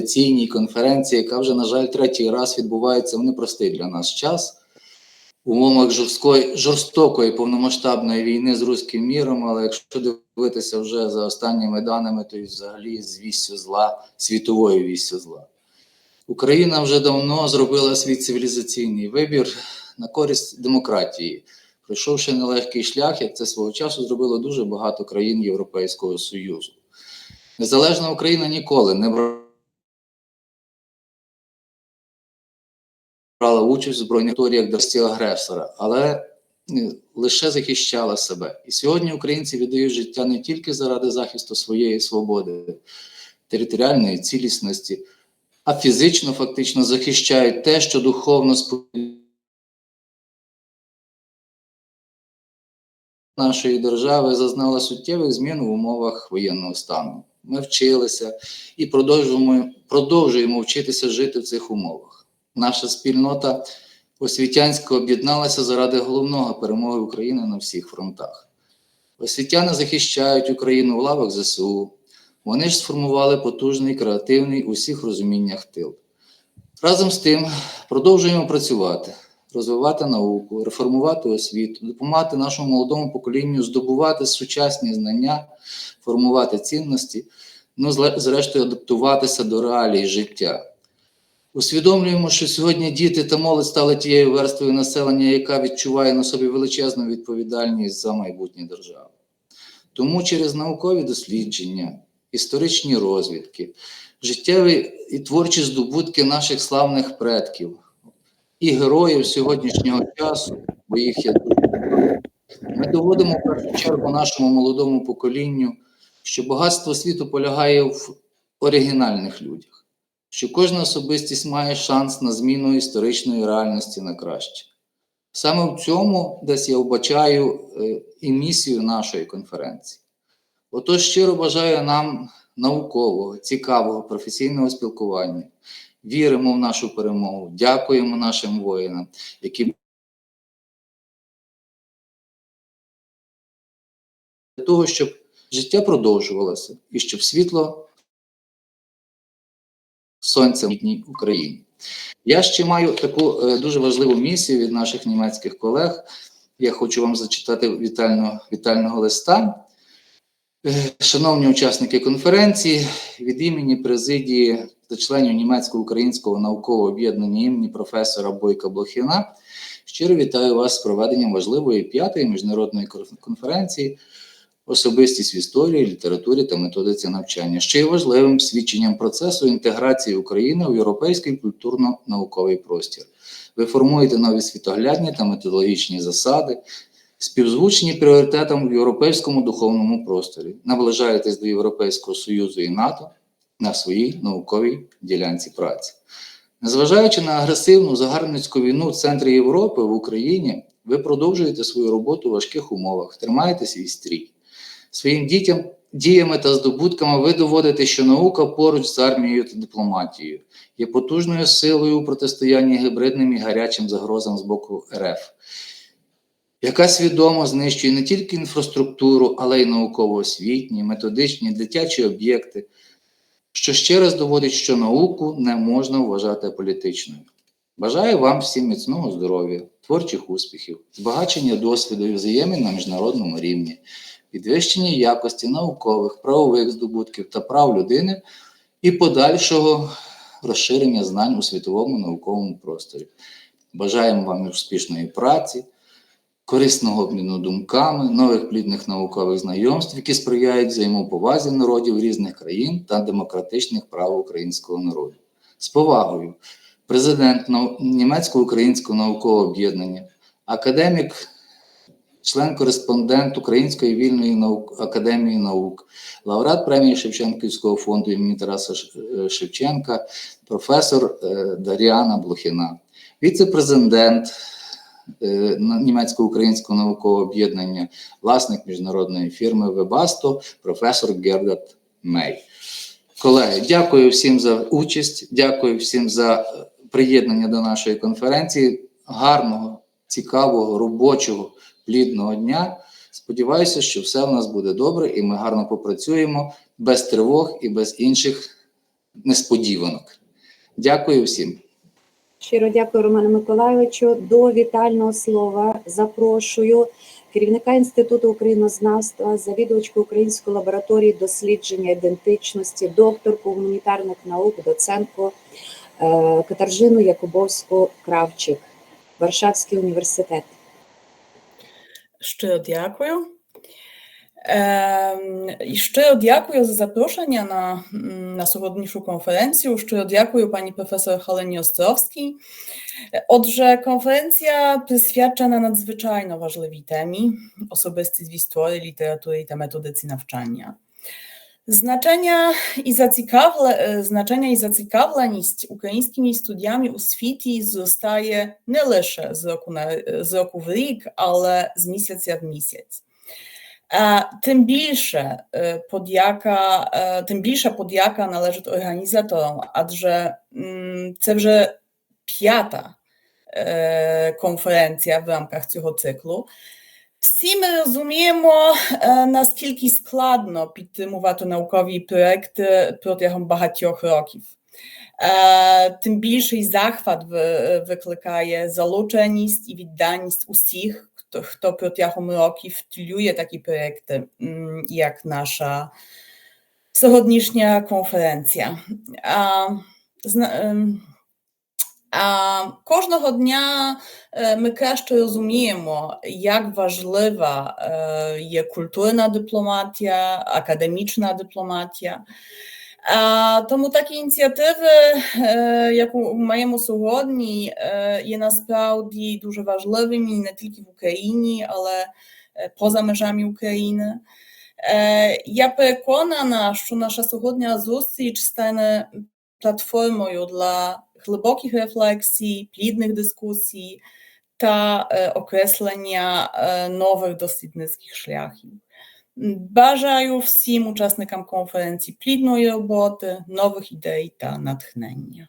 цінній конференції, яка вже, на жаль, третій раз відбувається в непростий для нас час. В умовах жорсткої, жорстокої повномасштабної війни з руським міром, але якщо дивитися вже за останніми даними, то й взагалі з вістю зла, світовою вістю зла. Україна вже давно зробила свій цивілізаційний вибір на користь демократії, пройшовши нелегкий шлях, як це свого часу зробило дуже багато країн Європейського Союзу. Незалежна Україна ніколи не брала участь в збройних територіях державі агресора, але е, лише захищала себе. І сьогодні українці віддають життя не тільки заради захисту своєї свободи, територіальної цілісності, а фізично фактично захищають те, що духовно сподівається. Нашої держави зазнала суттєвих змін в умовах воєнного стану. Ми вчилися і продовжуємо, продовжуємо вчитися жити в цих умовах. Наша спільнота освітянська об'єдналася заради головного перемоги України на всіх фронтах. Освітяни захищають Україну в лавах ЗСУ. Вони ж сформували потужний, креативний у всіх розуміннях тил. Разом з тим продовжуємо працювати, розвивати науку, реформувати освіту, допомагати нашому молодому поколінню здобувати сучасні знання, формувати цінності, ну, зрештою, адаптуватися до реалій життя. Усвідомлюємо, що сьогодні діти та молодь стали тією верствою населення, яка відчуває на собі величезну відповідальність за майбутнє держави. Тому через наукові дослідження, історичні розвідки, життєві і творчі здобутки наших славних предків і героїв сьогоднішнього часу, бо їх є дуже ми доводимо в першу чергу нашому молодому поколінню, що багатство світу полягає в оригінальних людях, що кожна особистість має шанс на зміну історичної реальності на краще. Саме в цьому десь я вбачаю е, і місію нашої конференції. Отож, щиро бажаю нам наукового, цікавого, професійного спілкування. Віримо в нашу перемогу, дякуємо нашим воїнам, які для того, щоб життя продовжувалося і щоб світло сонця в Україні. Я ще маю таку е, дуже важливу місію від наших німецьких колег. Я хочу вам зачитати вітального, вітального листа. Е, Шановні учасники конференції, від імені президії та членів німецько-українського наукового об'єднання імені професора Бойка Блохіна, щиро вітаю вас з проведенням важливої п'ятої міжнародної конференції особистість в історії, літературі та методиці навчання, що є важливим свідченням процесу інтеграції України у європейський культурно-науковий простір. Ви формуєте нові світоглядні та методологічні засади, співзвучні пріоритетам в європейському духовному просторі, наближаєтесь до Європейського Союзу і НАТО на своїй науковій ділянці праці. Незважаючи на агресивну загарбницьку війну в центрі Європи в Україні, ви продовжуєте свою роботу у важких умовах, тримаєте свій стрій. Своїм дітям, діями та здобутками ви доводите, що наука поруч з армією та дипломатією є потужною силою у протистоянні гібридним і гарячим загрозам з боку РФ, яка свідомо знищує не тільки інфраструктуру, але й науково-освітні, методичні, дитячі об'єкти, що ще раз доводить, що науку не можна вважати політичною. Бажаю вам всім міцного здоров'я, творчих успіхів, збагачення досвіду і взаємин на міжнародному рівні, підвищення якості наукових, правових здобутків та прав людини і подальшого розширення знань у світовому науковому просторі. Бажаємо вам успішної праці, корисного обміну думками, нових плідних наукових знайомств, які сприяють взаємоповазі народів різних країн та демократичних прав українського народу. З повагою, президент Німецько-українського наукового об'єднання, академік, член-кореспондент Української вільної наук, академії наук, лауреат премії Шевченківського фонду імені Тараса е, Шевченка, професор е, Даріана Блохіна, віце-президент е, Німецько-українського наукового об'єднання, власник міжнародної фірми Вебасто, професор Гердат Мей. Колеги, дякую всім за участь, дякую всім за приєднання до нашої конференції. Гарного, цікавого, робочого, плідного дня. Сподіваюся, що все в нас буде добре і ми гарно попрацюємо без тривог і без інших несподіванок. Дякую всім. Щиро дякую, Роману Миколайовичу. До вітального слова запрошую керівника Інституту українознавства, завідувачку Української лабораторії дослідження ідентичності, докторку гуманітарних наук, доцентку е, Катаржину Якубовську Кравчик, Варшавський університет. Щиро дякую. Ем, І щиро дякую за запрошення на, м, на сьогоднішню конференцію. Щиро дякую пані професор Halені Островській. Отже, конференція присвячена надзвичайно важливій темі особистість в історії, літературі та методиці навчання. Значення і зацікавле, значення і зацікавленість українськими студіями у світі зростає не лише з року, на, з року в рік, але з місяця в місяць. Е, Тим більше е, подяка, е, тим більша подяка належить організаторам, адже м, це вже п'ята е, конференція в рамках цього циклу. Всі ми розуміємо, е, наскільки складно підтримувати наукові проекти протягом багатьох років. Е, Тим більший захват викликає залученість і відданість усіх, хто, хто протягом років втілює такі проекти, як наша сьогоднішня конференція. Кожного дня е, ми краще розуміємо, як важлива е, є культурна дипломатія, академічна дипломатія. Тому такі ініціативи, е, яку маємо сьогодні, є насправді дуже важливими не тільки в Україні, але поза межами України. Я переконана, що наша сьогодні зустріч стане платформою для глибоких рефлексій, плідних дискусій та е, окреслення е, нових дослідницьких шляхів. Бажаю всім учасникам конференції плідної роботи, нових ідей та натхнення.